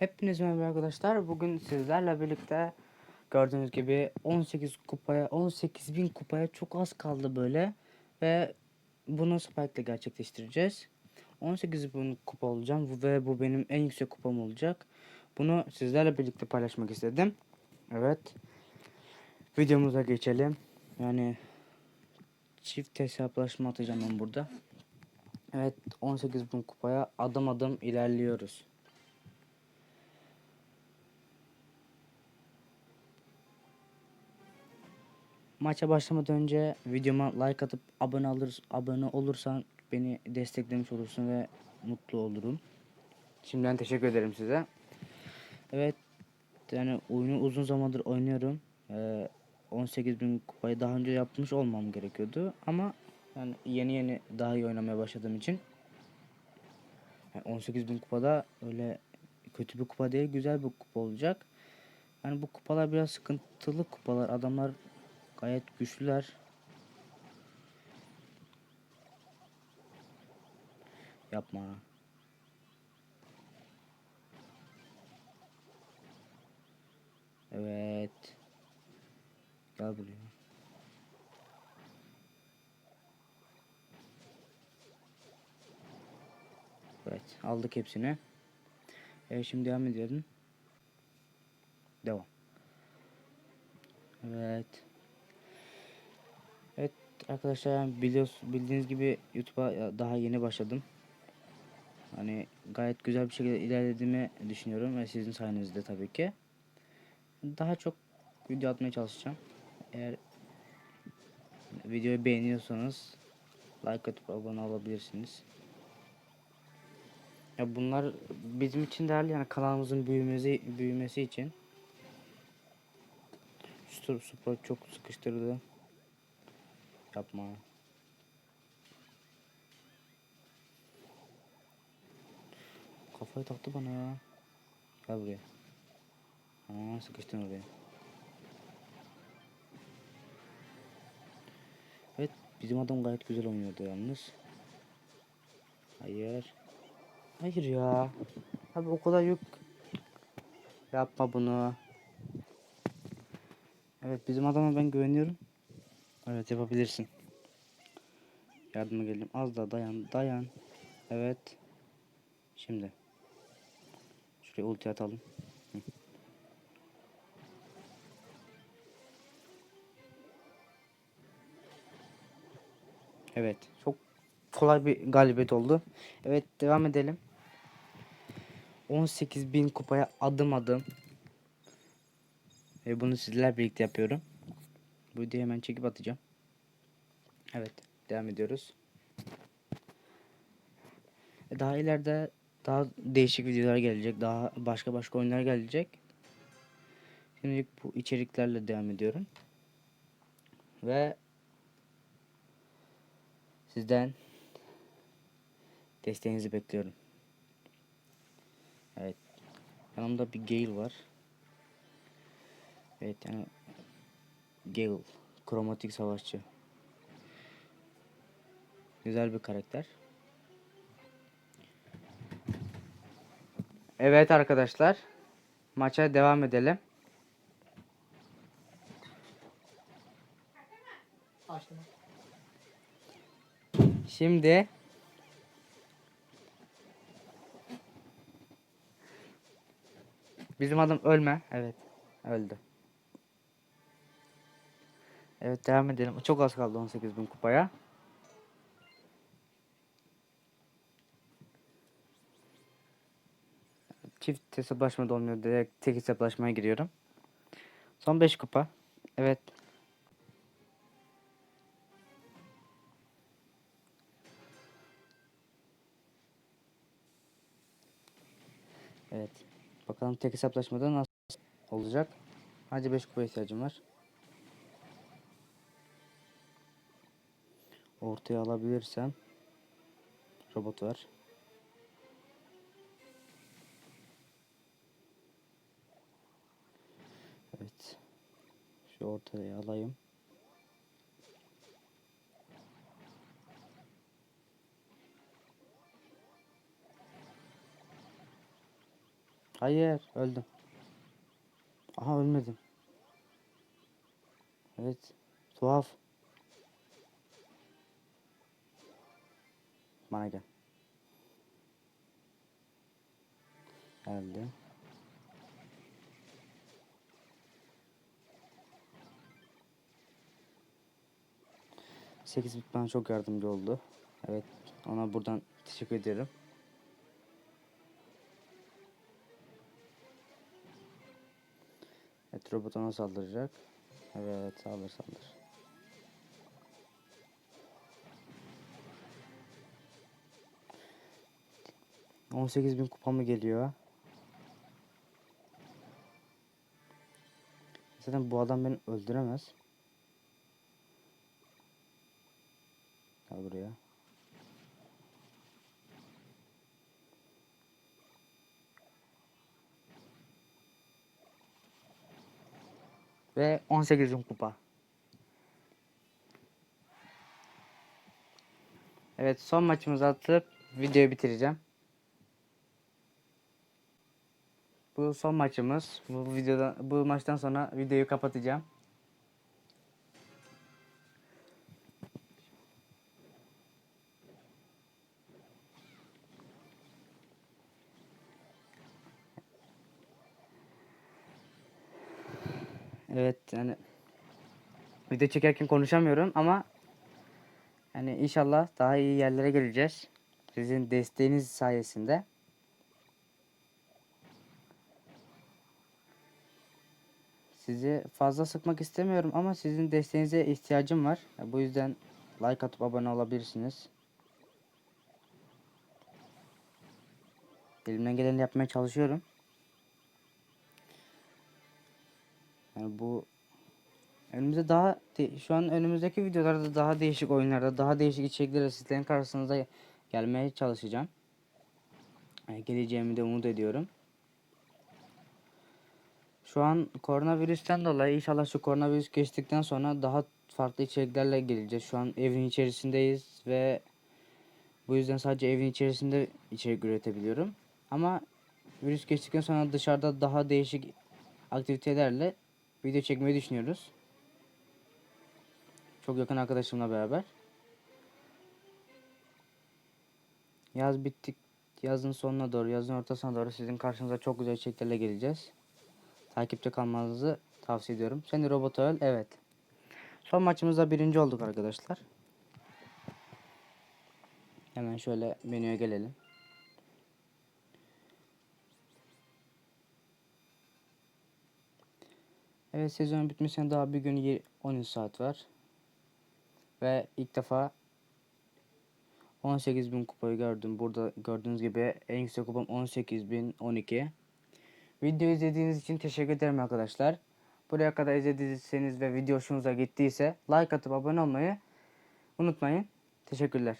Hepiniz merhaba arkadaşlar. Bugün sizlerle birlikte gördüğünüz gibi 18 kupaya 18 bin kupaya çok az kaldı böyle ve bunu Spike ile gerçekleştireceğiz. 18 bin kupa olacağım ve bu benim en yüksek kupam olacak. Bunu sizlerle birlikte paylaşmak istedim. Evet. Videomuza geçelim. Yani çift hesaplaşma atacağım ben burada. Evet 18 bin kupaya adım adım ilerliyoruz. Maça başlamadan önce videoma like atıp abone alır, abone olursan beni desteklemiş olursun ve mutlu olurum. Şimdiden teşekkür ederim size. Evet yani oyunu uzun zamandır oynuyorum. Ee, 18.000 kupayı daha önce yapmış olmam gerekiyordu ama yani yeni yeni daha iyi oynamaya başladığım için yani 18.000 kupada öyle kötü bir kupa değil güzel bir kupa olacak. Yani bu kupalar biraz sıkıntılı kupalar. Adamlar Gayet güçlüler. Yapma. Evet. Gel buraya. Evet, aldık hepsini. Evet, şimdi devam edelim. Devam. Evet. Arkadaşlar biliyoruz, bildiğiniz gibi YouTube'a ya- daha yeni başladım. Hani gayet güzel bir şekilde ilerlediğimi düşünüyorum ve sizin sayenizde tabii ki. Daha çok video atmaya çalışacağım. Eğer videoyu beğeniyorsanız like atıp abone olabilirsiniz. Ya bunlar bizim için değerli yani kanalımızın büyümesi büyümesi için. Super çok sıkıştırdı. Yapma. Kafayı taktı bana ya. Gel buraya. Aa, sıkıştın oraya. Evet bizim adam gayet güzel oynuyordu yalnız. Hayır. Hayır ya. Abi o kadar yük. Yapma bunu. Evet bizim adama ben güveniyorum. Evet yapabilirsin. Yardıma geldim. Az da dayan dayan. Evet. Şimdi. Şuraya ulti atalım. Evet. Çok kolay bir galibiyet oldu. Evet devam edelim. 18.000 kupaya adım adım. Ve bunu sizler birlikte yapıyorum. Bu videoyu hemen çekip atacağım. Evet. Devam ediyoruz. E, Daha ileride daha değişik videolar gelecek. Daha başka başka oyunlar gelecek. Şimdilik bu içeriklerle devam ediyorum. Ve sizden desteğinizi bekliyorum. Evet. Yanımda bir Gale var. Evet yani Gale. Kromatik savaşçı. Güzel bir karakter. Evet arkadaşlar. Maça devam edelim. Şimdi Bizim adam ölme. Evet. Öldü. Evet devam edelim. Çok az kaldı 18.000 kupaya. Çift hesaplaşma da olmuyor. Direkt tek hesaplaşmaya giriyorum. Son 5 kupa. Evet. Evet. Bakalım tek hesaplaşmada nasıl olacak. Hadi 5 kupa ihtiyacım var. Ortaya alabilirsem. Robot var. Evet. Şu ortaya alayım. Hayır öldüm. Aha ölmedim. Evet. Tuhaf. Bana gel. Geldi. Sekiz bit bana çok yardımcı oldu. Evet ona buradan teşekkür ederim. Evet robot ona saldıracak. Evet saldır saldır. On sekiz bin kupa mı geliyor? Zaten bu adam beni öldüremez. Gel buraya. Ve 18 bin kupa. Evet son maçımızı atıp videoyu bitireceğim. Son maçımız. Bu videoda bu maçtan sonra videoyu kapatacağım. Evet yani video çekerken konuşamıyorum ama yani inşallah daha iyi yerlere geleceğiz. Sizin desteğiniz sayesinde. Sizi fazla sıkmak istemiyorum ama sizin desteğinize ihtiyacım var. Bu yüzden like atıp abone olabilirsiniz. Elimden geleni yapmaya çalışıyorum. Yani bu önümüzde daha şu an önümüzdeki videolarda daha değişik oyunlarda daha değişik içeriklerle sizlerin karşınıza gelmeye çalışacağım. Yani geleceğimi de umut ediyorum. Şu an koronavirüsten dolayı inşallah şu koronavirüs geçtikten sonra daha farklı içeriklerle geleceğiz. Şu an evin içerisindeyiz ve bu yüzden sadece evin içerisinde içerik üretebiliyorum. Ama virüs geçtikten sonra dışarıda daha değişik aktivitelerle video çekmeyi düşünüyoruz. Çok yakın arkadaşımla beraber. Yaz bittik. Yazın sonuna doğru, yazın ortasına doğru sizin karşınıza çok güzel içeriklerle geleceğiz. Takipte kalmanızı tavsiye ediyorum. Seni robota öl. Evet. Son maçımızda birinci olduk arkadaşlar. Hemen şöyle menüye gelelim. Evet sezon bitmesine daha bir gün y- 13 saat var. Ve ilk defa 18.000 kupayı gördüm. Burada gördüğünüz gibi en yüksek kupam 18.012. Video izlediğiniz için teşekkür ederim arkadaşlar. Buraya kadar izlediyseniz ve video hoşunuza gittiyse like atıp abone olmayı unutmayın. Teşekkürler.